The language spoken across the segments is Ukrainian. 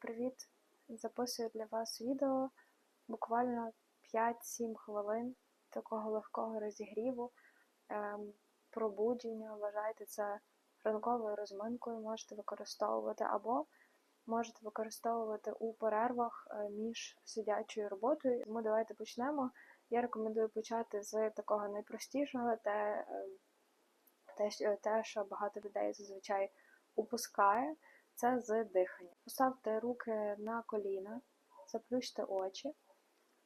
Привіт! Записую для вас відео буквально 5-7 хвилин такого легкого розігріву, ем, пробудження. Вважайте це ранковою розминкою, можете використовувати або можете використовувати у перервах е, між сидячою роботою. Тому давайте почнемо. Я рекомендую почати з такого найпростішого, те, ем, те, що багато людей зазвичай упускає це з дихання. Поставте руки на коліна, заплющте очі.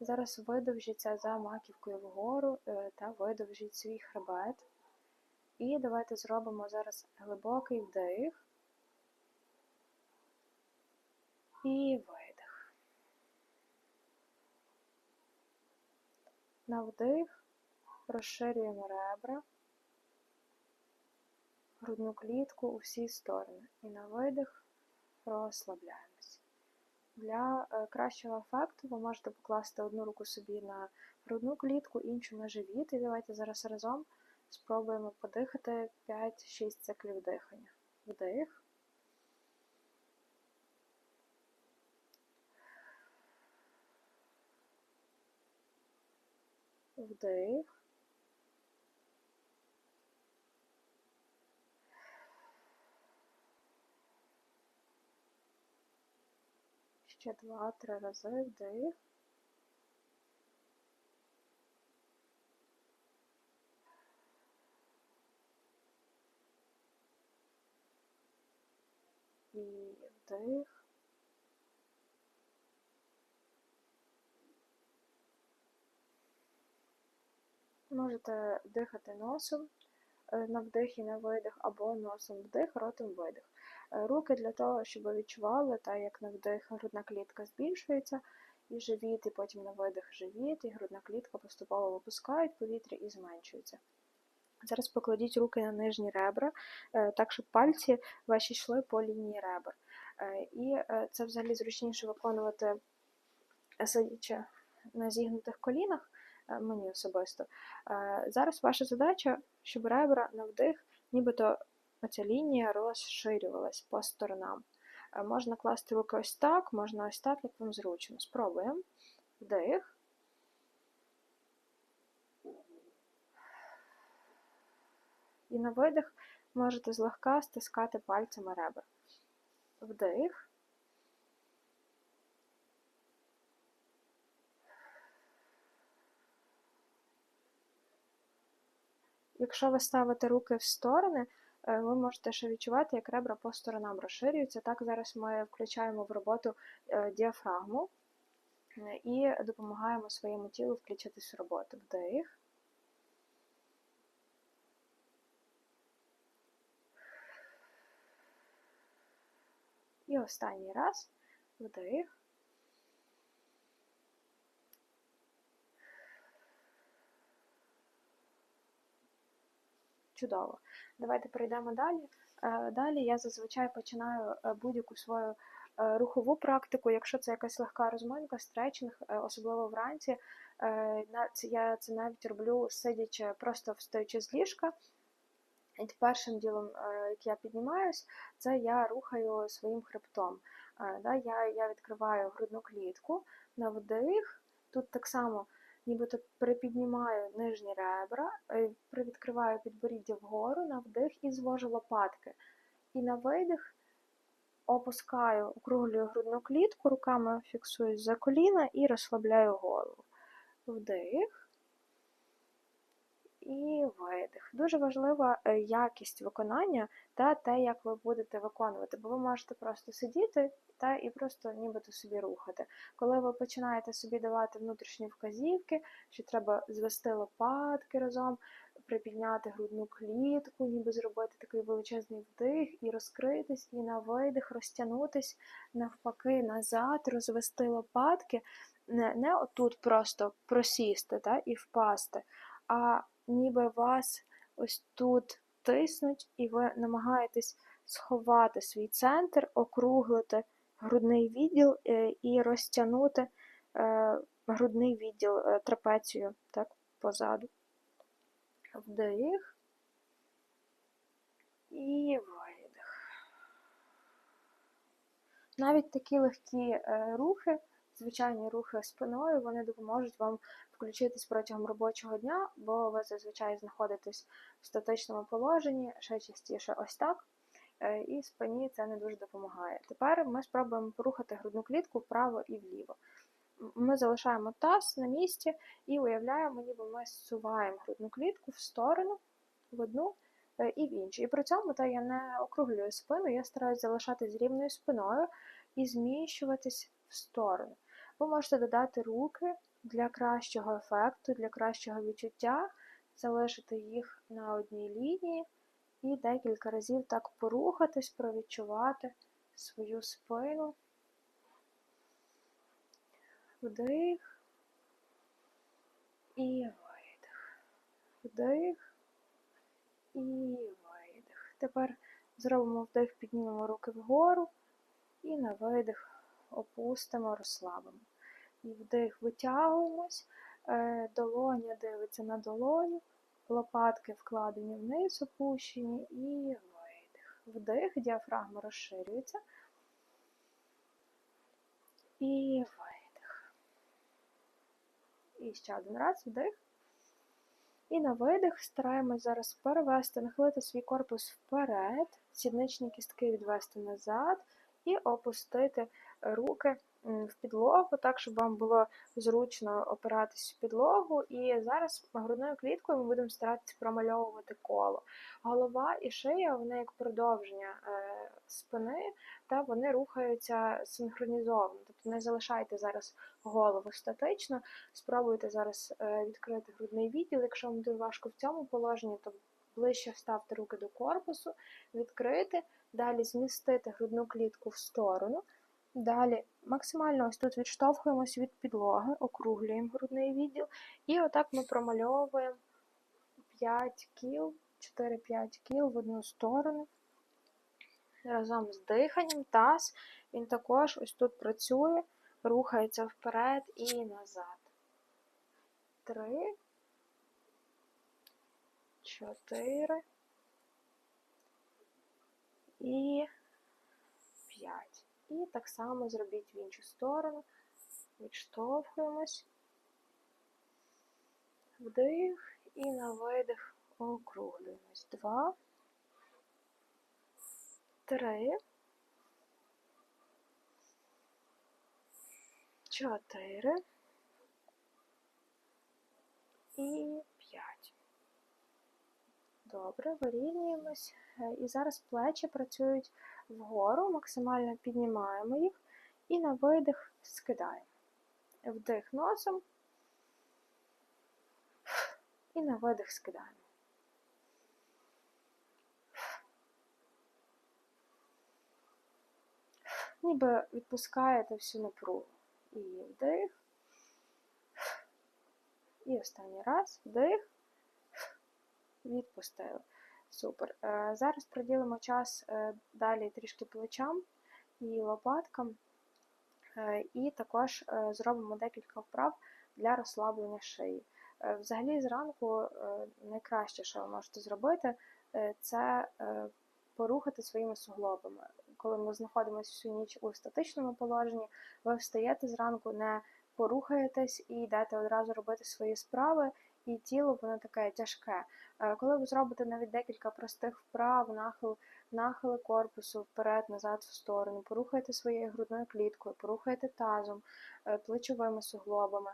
Зараз видовжіться за маківкою вгору е, та видовжіть свій хребет. І давайте зробимо зараз глибокий вдих і видих. На вдих розширюємо ребра грудну клітку у всі сторони. І на видих розслабляємось. Для е, кращого ефекту ви можете покласти одну руку собі на грудну клітку, іншу на живіт. І давайте зараз разом спробуємо подихати 5-6 циклів дихання. Вдих. Вдих. Ще два-три рази вдих. І вдих. Можете дихати носом е, на вдих і на видих, або носом вдих, ротом видих. Е, руки для того, щоб ви відчували, так як на вдих грудна клітка збільшується, і живіт, і потім на видих живіт, і грудна клітка поступово випускають повітря і зменшується. Зараз покладіть руки на нижні ребра, е, так, щоб пальці ваші йшли по лінії ребер. Е, і це взагалі зручніше виконувати, сидячи на зігнутих колінах, мені особисто. Зараз ваша задача, щоб ребра на вдих, нібито оця лінія розширювалась по сторонам. Е, можна класти руки ось так, можна ось так, як вам зручно. Спробуємо. Вдих. І на видих можете злегка стискати пальцями ребер. Вдих. Якщо ви ставите руки в сторони, ви можете ще відчувати, як ребра по сторонам розширюються. Так, зараз ми включаємо в роботу е, діафрагму е, і допомагаємо своєму тілу включитись в роботу. Вдих. І останній раз вдих. Чудово. Давайте перейдемо далі. Е, далі я зазвичай починаю е, будь-яку свою е, рухову практику, якщо це якась легка розминка, стретчинг, особливо вранці. Я це навіть роблю, сидячи, просто встаючи з ліжка. І першим ділом, як я піднімаюсь, це я рухаю своїм хребтом. Я відкриваю грудну клітку на вдих. Тут так само нібито припіднімаю нижні ребра, е, привідкриваю підборіддя вгору на вдих і звожу лопатки. І на видих опускаю, округлюю грудну клітку, руками фіксуюсь за коліна і розслабляю голову. Вдих і видих. Дуже важлива е, якість виконання та те, як ви будете виконувати, бо ви можете просто сидіти та і просто нібито собі рухати. Коли ви починаєте собі давати внутрішні вказівки, що треба звести лопатки разом, припідняти грудну клітку, ніби зробити такий величезний вдих і розкритись, і на видих розтягнутись навпаки назад, розвести лопатки, не не отут просто просісти та, і впасти, а ніби вас ось тут тиснуть, і ви намагаєтесь сховати свій центр, округлити грудний відділ е, і розтягнути е, грудний відділ е, трапецію так, позаду. Вдих і видих. Навіть такі легкі рухи, звичайні рухи спиною, вони допоможуть вам включитись протягом робочого дня, бо ви зазвичай знаходитесь в статичному положенні, ще частіше ось так. Е, і спині це не дуже допомагає. Тепер ми спробуємо порухати грудну клітку вправо і вліво. Ми залишаємо таз на місці і уявляємо, ніби ми зсуваємо грудну клітку в сторону, в одну е, і в іншу. І при цьому та я не округлюю спину, я стараюся залишатись рівною спиною і зміщуватись в сторону. Ви можете додати руки для кращого ефекту, для кращого відчуття, залишити їх на одній лінії і декілька разів так порухатись, провідчувати свою спину. Вдих і видих. Вдих і видих. Тепер зробимо вдих, піднімемо руки вгору і на видих опустимо, розслабимо. Вдих, витягуємось, е, долоня дивиться на долоню, лопатки вкладені вниз, опущені і видих. Вдих, діафрагма розширюється. І видих. І ще один раз вдих. І на видих стараємось зараз перевести, нахилити свій корпус вперед, сідничні кістки відвести назад і опустити руки в підлогу, так, щоб вам було зручно опиратись в підлогу. І зараз грудною кліткою ми будемо старатися промальовувати коло. Голова і шия, вони як продовження е, спини, та вони рухаються синхронізовано. Тобто не залишайте зараз голову статично, спробуйте зараз е, відкрити грудний відділ. Якщо вам дуже важко в цьому положенні, то ближче вставте руки до корпусу, відкрити, далі змістити грудну клітку в сторону. Далі максимально ось тут відштовхуємось від підлоги, округлюємо грудний відділ. І отак ми промальовуємо 5 кіл, 4-5 кіл в одну сторону. Разом з диханням, таз, він також ось тут працює, рухається вперед і назад. Три, чотири і п'ять. І так само зробіть в іншу сторону. Відштовхуємось, вдих і на видих округлюємось. Два, три, чотири і п'ять. Добре, вирівнюємось. Е, і зараз плечі працюють вгору, максимально піднімаємо їх і на видих скидаємо. Вдих носом і на видих скидаємо. Ніби відпускаєте всю напругу. І вдих. І останній раз вдих, відпустили. Супер. Е, зараз приділимо час е, далі трішки плечам і лопаткам, е, і також зробимо декілька вправ для розслаблення шиї. Взагалі, зранку найкраще, що ви можете зробити, це порухати своїми суглобами. Коли ми знаходимося всю ніч у статичному положенні, ви встаєте зранку, не порухаєтесь і йдете одразу робити свої справи і тіло воно таке тяжке. Е, коли ви зробите навіть декілька простих вправ, нахил, нахили корпусу вперед, назад, в сторону, порухайте своєю грудною кліткою, порухайте тазом, е, плечовими суглобами,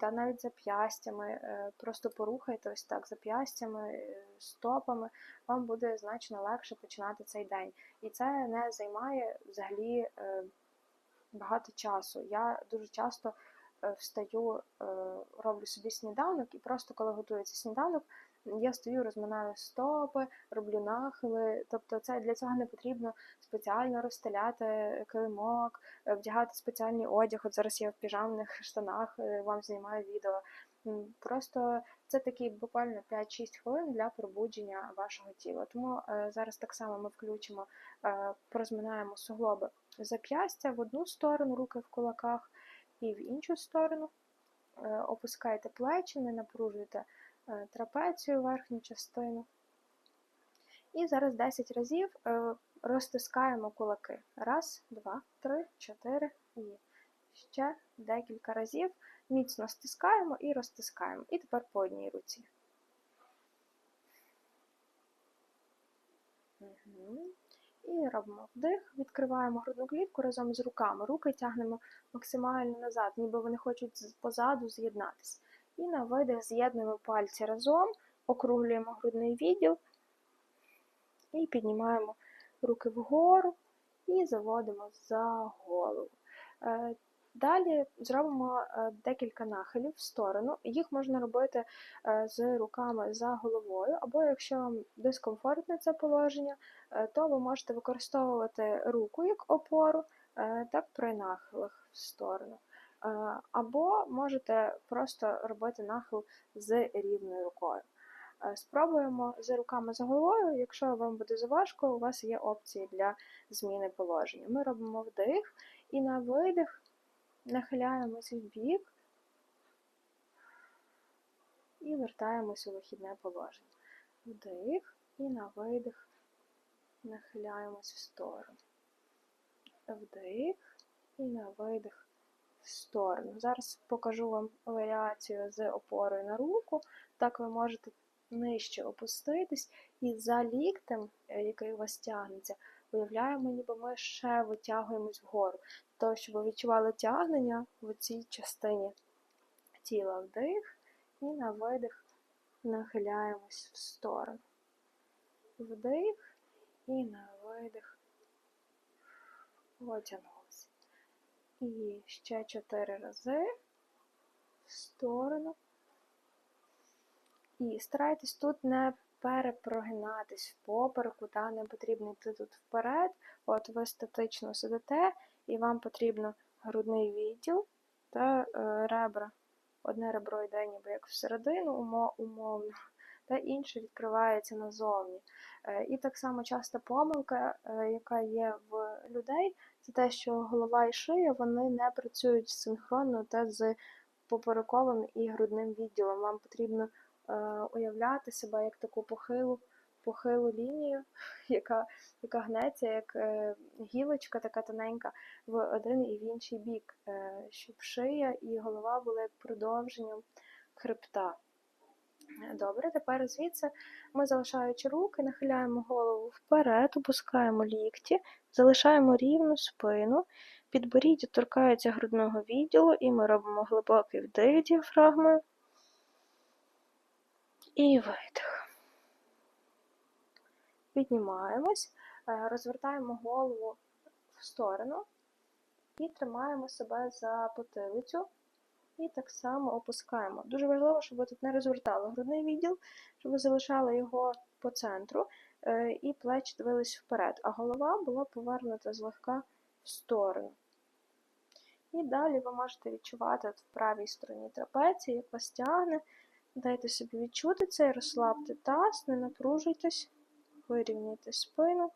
та навіть зап'ястями, е, просто порухайте ось так зап'ястями, стопами, вам буде значно легше починати цей день. І це не займає взагалі багато часу. Я дуже часто. Е, встаю, е, роблю собі сніданок, і просто коли готується сніданок, я стою, розминаю стопи, роблю нахили. Тобто, це для цього не потрібно спеціально розстеляти килимок, е, вдягати спеціальний одяг. От зараз я в піжамних штанах вам знімаю відео. Просто це такі буквально 5-6 хвилин для пробудження вашого тіла. Тому зараз так само ми включимо, порозминаємо суглоби зап'ястя в одну сторону, руки в кулаках і в іншу сторону. Е, опускайте плечі, не напружуйте е, трапецію верхню частину. І зараз 10 разів е, розтискаємо кулаки. Раз, два, три, чотири і ще декілька разів міцно стискаємо і розтискаємо. І тепер по одній руці. Угу. І робимо вдих, відкриваємо грудну клітку разом з руками. Руки тягнемо максимально назад, ніби вони хочуть позаду з'єднатися. І на видих з'єднуємо пальці разом, округлюємо грудний відділ і піднімаємо руки вгору і заводимо за голову. Е, далі зробимо е, декілька нахилів в сторону. Їх можна робити е, з руками за головою, або якщо вам дискомфортне це положення, то ви можете використовувати руку як опору, так при нахилах в сторону. Або можете просто робити нахил з рівною рукою. Спробуємо з руками за головою. Якщо вам буде заважко, у вас є опції для зміни положення. Ми робимо вдих і на видих нахиляємося в бік і вертаємося у вихідне положення. Вдих і на видих нахиляємось в сторону. Вдих і на видих в сторону. Зараз покажу вам варіацію з опорою на руку. Так ви можете нижче опуститись і за ліктем, е, який у вас тягнеться, уявляємо, ніби ми ще витягуємось вгору. Того, щоб ви відчували тягнення в цій частині тіла вдих і на видих нахиляємось в сторону. Вдих і на видих потягнулися. І ще чотири рази в сторону. І старайтесь тут не перепрогинатись в попереку, та не потрібно йти тут вперед. От ви статично сидите, і вам потрібно грудний відділ та е, ребра. Одне ребро йде ніби як всередину, умовно, та інше відкривається назовні. Е, і так само часто помилка, е, яка є в людей, це те, що голова і шия вони не працюють синхронно та з поперековим і грудним відділом. Вам потрібно уявляти себе як таку похилу похилу лінію, яка яка гнеться, як е, гілочка така тоненька в один і в інший бік, е, щоб шия і голова були як продовженням хребта. Добре, тепер звідси ми, залишаючи руки, нахиляємо голову вперед, опускаємо лікті, залишаємо рівну спину, підборіддя торкається грудного відділу, і ми робимо глибокий вдих діафрагмою і видих. Піднімаємось, е, розвертаємо голову в сторону і тримаємо себе за потилицю. І так само опускаємо. Дуже важливо, щоб ви тут не розвертали грудний відділ, щоб ви залишали його по центру е, і плечі дивились вперед, а голова була повернута злегка в сторону. І далі ви можете відчувати в правій стороні трапеції, як вас тягне. Дайте собі відчути це, розслабте таз, не напружуйтесь, вирівняйте спину.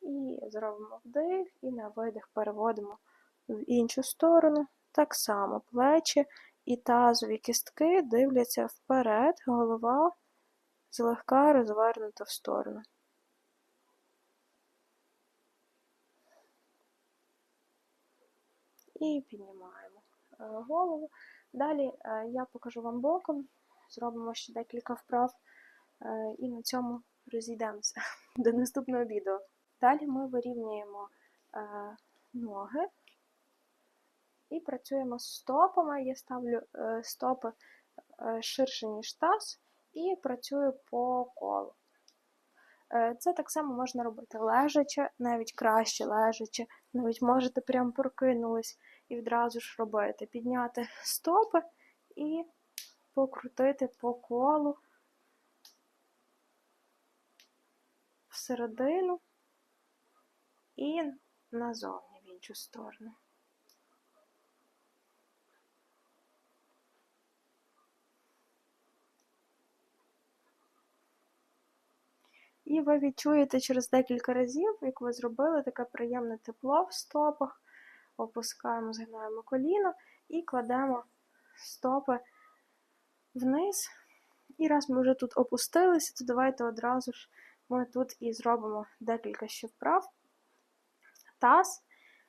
І зробимо вдих, і на видих переводимо в іншу сторону. Так само плечі і тазові кістки дивляться вперед, голова злегка розвернута в сторону. І піднімаємо. Е, голову. Далі е, я покажу вам боком, зробимо ще декілька вправ е, і на цьому розійдемося до наступного відео. Далі ми вирівнюємо ноги і працюємо з стопами. Я ставлю стопи ширше, ніж таз, і працюю по колу. Це так само можна робити лежачи, навіть краще лежачи, навіть можете прям прокинулись і відразу ж робити. Підняти стопи і покрутити по колу всередину і назовні в іншу сторону. І ви відчуєте через декілька разів, як ви зробили таке приємне тепло в стопах опускаємо, згинаємо коліно і кладемо стопи вниз І раз ми вже тут опустилися, то давайте одразу ж ми тут і зробимо декілька ще вправ. Таз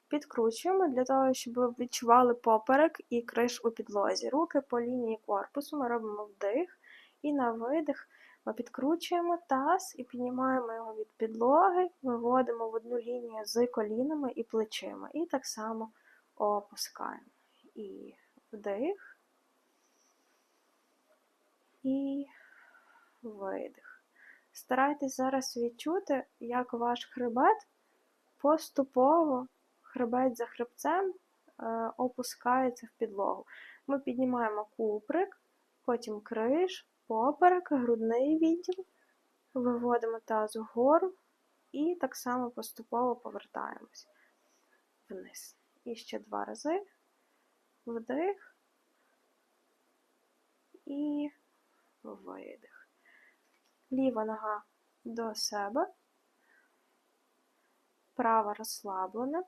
підкручуємо для того, щоб ви відчували поперек і криш у підлозі. Руки по лінії корпусу ми робимо вдих, і на видих ми підкручуємо таз і піднімаємо його від підлоги, виводимо в одну лінію з колінами і плечима. І так само опускаємо. І вдих. І видих. Старайтесь зараз відчути, як ваш хребет поступово, хребет за хребцем, е, опускається в підлогу. Ми піднімаємо куприк, потім криш, поперек, грудний відділ, виводимо таз вгору і так само поступово повертаємось вниз. І ще два рази. Вдих і видих. Ліва нога до себе, права розслаблена.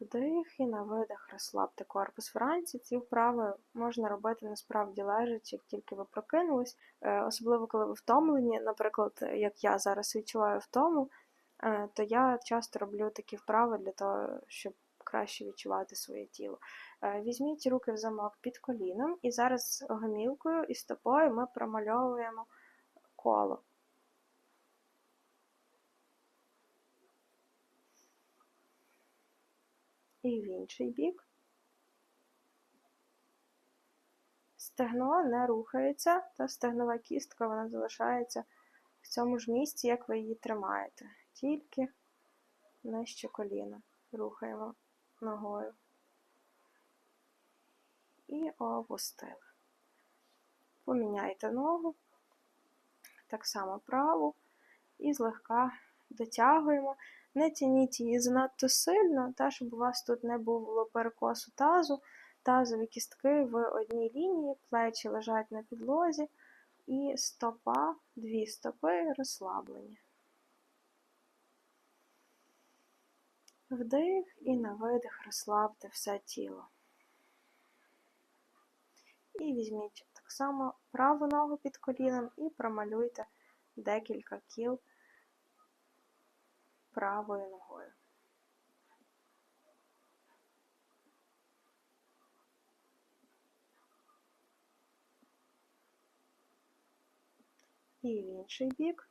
Вдих і на видих розслабте корпус. Вранці ці вправи можна робити насправді лежачи, як тільки ви прокинулись, Е, особливо коли ви втомлені, наприклад, як я зараз відчуваю втому, е, то я часто роблю такі вправи для того, щоб краще відчувати своє тіло. Е, Візьміть руки в замок під коліном, і зараз гомілкою і стопою ми промальовуємо коло. І в інший бік. Стегно не рухається, та стегнова кістка вона залишається в цьому ж місці, як ви її тримаєте. Тільки нижче коліна. Рухаємо ногою. І опустили. Поміняйте ногу, так само праву, і злегка дотягуємо. Не тяніть її занадто сильно, та, щоб у вас тут не було перекосу тазу. Тазові кістки в одній лінії, плечі лежать на підлозі, і стопа, дві стопи розслаблені. Вдих і на видих розслабте все тіло. І візьміть так само праву ногу під коліном і промалюйте декілька кіл правою ногою. І в інший бік.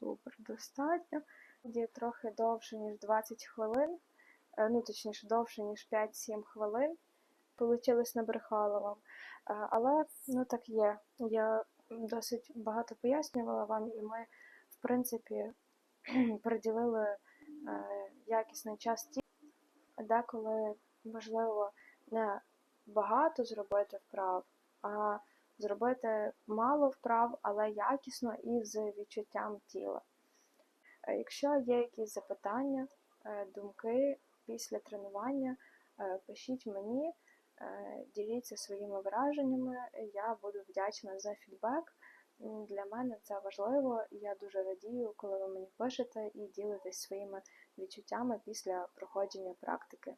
Супер, достатньо. Є трохи довше, ніж 20 хвилин, е, ну, точніше, довше, ніж 5-7 хвилин. Получилось набрехала вам. Е, Але ну так є. Я досить багато пояснювала вам, і ми, в принципі, приділили е, якісний час ті, деколи важливо не багато зробити вправ, а зробити мало вправ, але якісно і з відчуттям тіла. Е, Якщо є якісь запитання, е, думки після тренування, е, пишіть мені, діліться своїми враженнями. Я буду вдячна за фідбек. Для мене це важливо, і я дуже радію, коли ви мені пишете і ділитесь своїми відчуттями після проходження практики.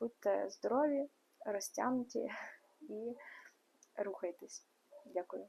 Будьте здорові, розтягнуті і рухайтесь. Дякую.